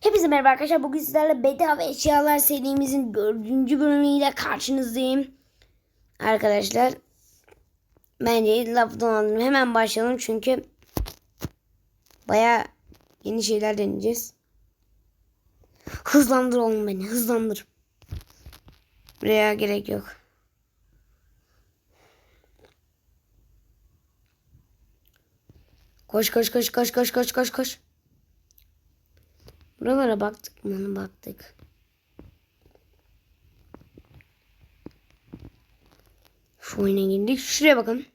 Hepinize merhaba arkadaşlar. Bugün sizlerle bedava eşyalar serimizin dördüncü bölümüyle karşınızdayım. Arkadaşlar bence laftan aldım. Hemen başlayalım çünkü baya yeni şeyler deneyeceğiz. Hızlandır oğlum beni hızlandır. Buraya gerek yok. Koş koş koş koş koş koş koş koş. Buralara baktık mı? Baktık. Şu oyuna girdik. Şuraya bakın.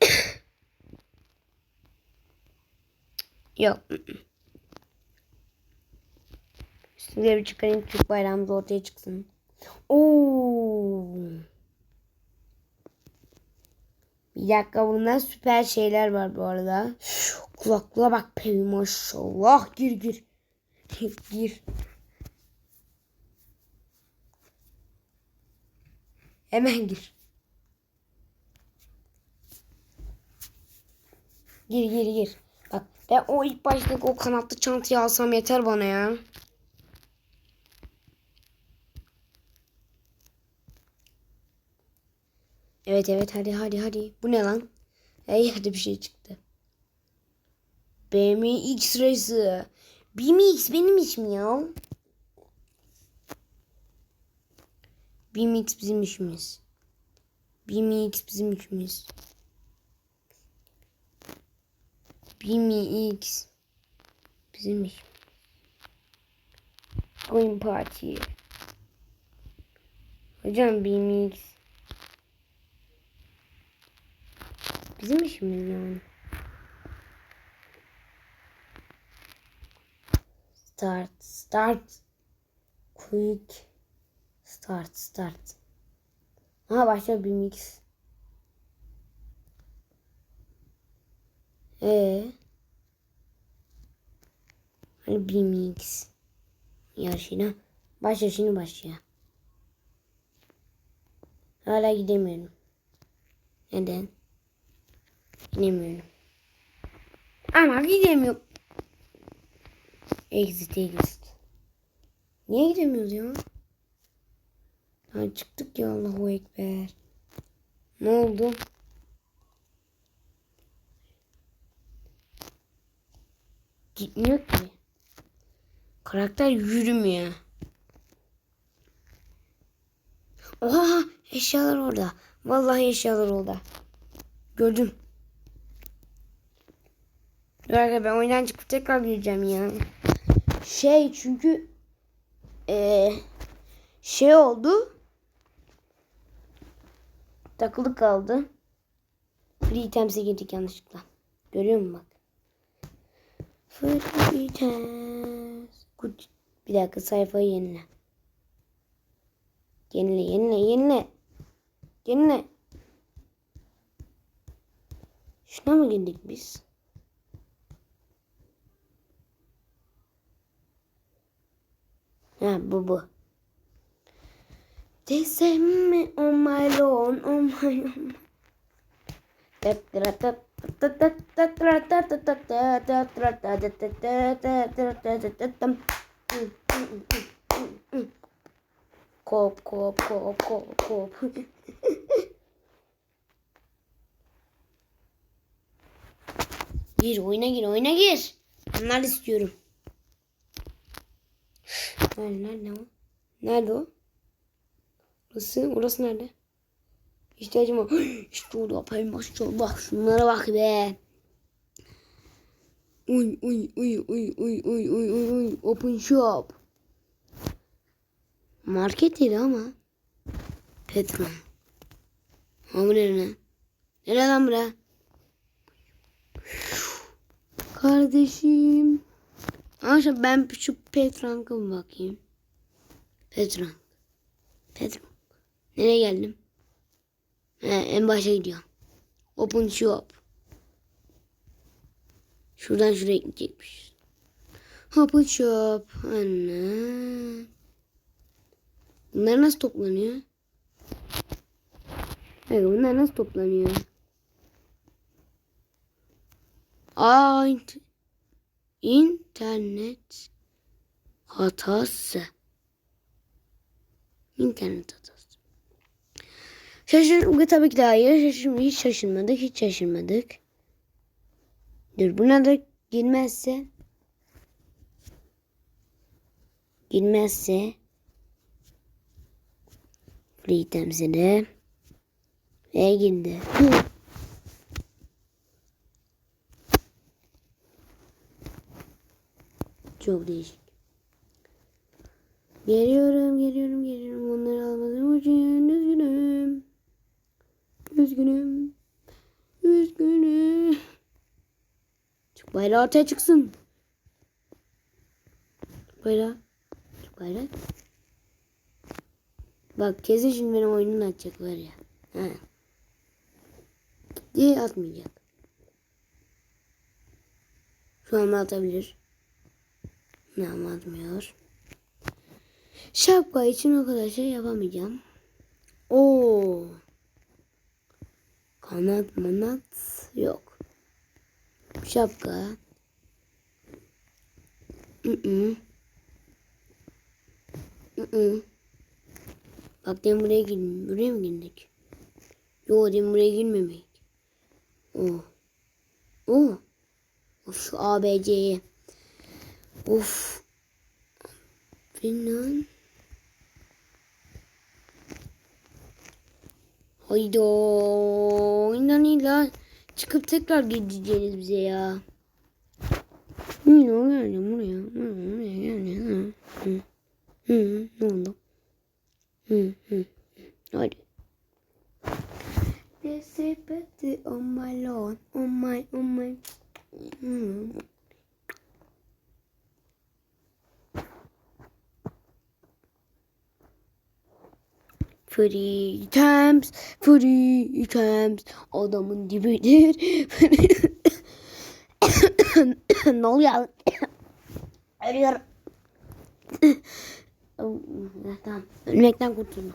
Yok. Üstüne bir çıkarayım. Türk bayrağımız ortaya çıksın. Oo. Bir dakika bunda süper şeyler var bu arada. Kulaklığa bak pevi maşallah. Gir gir. gir. Hemen gir. Gir gir gir. Bak ben o ilk baştaki o kanatlı çantayı alsam yeter bana ya. Evet evet hadi hadi hadi. Bu ne lan? Ey hadi bir şey çıktı. BMX Racer. BMX benim ismim ya. BMX bizim işimiz. BMX bizim işimiz. BMX bizim iş. Oyun party. Hocam BMX bizim işimiz yani. Start, start. Quick. Start, start. Aha başka bir mix. Ee. Hani bir mix. Yarışına. Başla şimdi başla. Hala gidemiyorum. Neden? Gidemiyorum. Ama gidemiyorum. Exit exit. Niye gidemiyoruz ya? Ha, çıktık ya Allahu Ekber. Ne oldu? Gitmiyor ki. Karakter yürümüyor. Oha eşyalar orada. Vallahi eşyalar orada. Gördüm. Dur ben oyundan çıkıp tekrar gireceğim ya. Şey çünkü ee, şey oldu. Takılı kaldı. Free items'e girdik yanlışlıkla. Görüyor musun bak? Free items. Bir dakika sayfayı yenile. Yenile yenile yenile. Yenile. Şuna mı girdik biz? Ha bu bu. Say me on my own, on my own. Kop kop kop kop kop. gir oyuna gir oyuna gir. Bunlar istiyorum. Nerede, nerede o? Nerede o? Burası, orası nerede? İhtiyacım var. İşte orada yapayım maşallah. Şunlara bak be. Uy uy uy uy uy uy uy uy uy. Open shop. Market yeri ama. Petron. Ha bu ne ne? Nere lan bura? Kardeşim. Arkadaşlar ben şu Petrank'a bakayım? Petrank. Petrank. Nereye geldim? He, en başa gidiyorum. Open shop. Şuradan şuraya gidecekmiş. Open shop. Anne. Bunlar nasıl toplanıyor? Evet, bunlar nasıl toplanıyor? Aa, İnternet hatası. İnternet hatası. Şaşırdık tabii ki de hayır. Şaşırm hiç şaşırmadık. Hiç şaşırmadık. Dur buna da girmezse girmezse free temsili ve girdi. Çok değişik. Geliyorum, geliyorum, geliyorum. Onları almadığım için üzgünüm. Üzgünüm. Üzgünüm. Çık bayrağı ortaya çıksın. Çık bayrağı. Çık bayrağı. Bak kesin şimdi benim oyunumu atacaklar ya. Ha. Diye atmayacak. Şu an atabilir. Ne ama atmıyor. Şapka için o kadar şey yapamayacağım. Oo. Kanat manat yok. Şapka. Mm -mm. Mm -mm. Bak demin buraya girdim. Buraya mı girdik? Yo demin buraya girmemek. Oh. Oh. Of şu ABC'ye. Of. Finan. Hayda. İnanıyla çıkıp tekrar gideceğiz bize ya. Ne geldim buraya? Buraya geldim. Hı. Hı. Ne oldu? Hı. Hı. Hadi. Desipeti on my lawn, on my, on my. Hmm. Free times, free times, adamın dibidir. ne oluyor? Ölüyorum. tamam, ölmekten kurtuldum.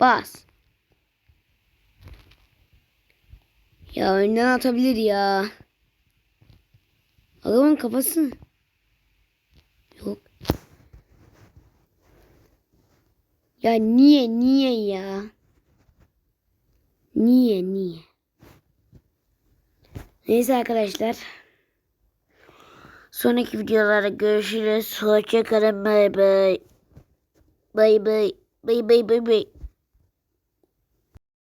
Bas. Ya önden atabilir ya. Adamın kafası. Yok. Ya niye niye ya? Niye niye? Neyse arkadaşlar. Sonraki videolarda görüşürüz. Hoşçakalın. Bay bay. Bay bay. Bay bay bay bay.